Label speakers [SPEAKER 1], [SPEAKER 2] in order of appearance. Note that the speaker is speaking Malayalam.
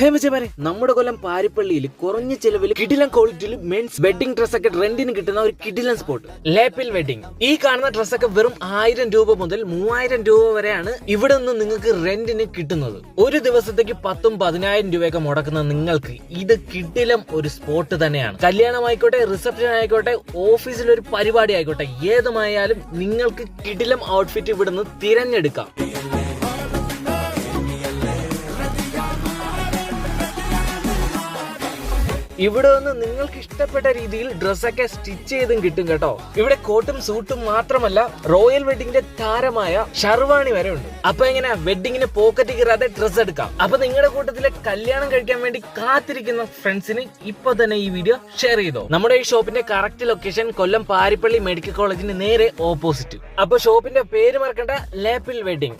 [SPEAKER 1] ഹേമചമാരെ നമ്മുടെ കൊല്ലം പാരിപ്പള്ളിയിൽ കുറഞ്ഞ ചെലവിൽ കിടിലൻ ക്വാളിറ്റിയിൽ മെൻസ് വെഡിങ് ഡ്രസ് ഒക്കെ റെന്റിന് കിട്ടുന്ന ഒരു കിടിലൻ സ്പോട്ട് ലേപ്പിൽ വെഡിങ് ഈ കാണുന്ന ഡ്രസ്സൊക്കെ വെറും ആയിരം രൂപ മുതൽ മൂവായിരം രൂപ വരെയാണ് ഇവിടെ നിന്ന് നിങ്ങൾക്ക് റെന്റിന് കിട്ടുന്നത്. ഒരു ദിവസത്തേക്ക് പത്തും പതിനായിരം രൂപയൊക്കെ മുടക്കുന്ന നിങ്ങൾക്ക് ഇത് കിടിലം ഒരു സ്പോട്ട് തന്നെയാണ്. കല്യാണം ആയിക്കോട്ടെ റിസപ്ഷൻ ആയിക്കോട്ടെ ഓഫീസിൽ ഒരു പരിപാടി ആയിക്കോട്ടെ ഏതുമായാലും നിങ്ങൾക്ക് കിടിലം ഔട്ട്ഫിറ്റ് ഇവിടുന്ന് തിരഞ്ഞെടുക്കാം. ഇവിടെ നിന്ന് നിങ്ങൾക്ക് ഇഷ്ടപ്പെട്ട രീതിയിൽ ഡ്രസ്സൊക്കെ സ്റ്റിച്ച് ചെയ്തും കിട്ടും കേട്ടോ. ഇവിടെ കോട്ടും സൂട്ടും മാത്രമല്ല റോയൽ വെഡിങ്ങിന്റെ താരമായ ഷർവാണി വരെ ഉണ്ട്. അപ്പൊ എങ്ങനെ വെഡിങ്ങിന് പോക്കറ്റ് കീറാതെ ഡ്രസ്സ് എടുക്കാം. അപ്പൊ നിങ്ങളുടെ കൂട്ടത്തിലെ കല്യാണം കഴിക്കാൻ വേണ്ടി കാത്തിരിക്കുന്ന ഫ്രണ്ട്സിന് ഇപ്പൊ തന്നെ ഈ വീഡിയോ ഷെയർ ചെയ്തോ. നമ്മുടെ ഈ ഷോപ്പിന്റെ correct location Kollam Parippally medical കോളേജിന് നേരെ ഓപ്പോസിറ്റ് അപ്പൊ ഷോപ്പിന്റെ പേര് മറക്കണ്ട ലേപ്പിൽ വെഡിങ്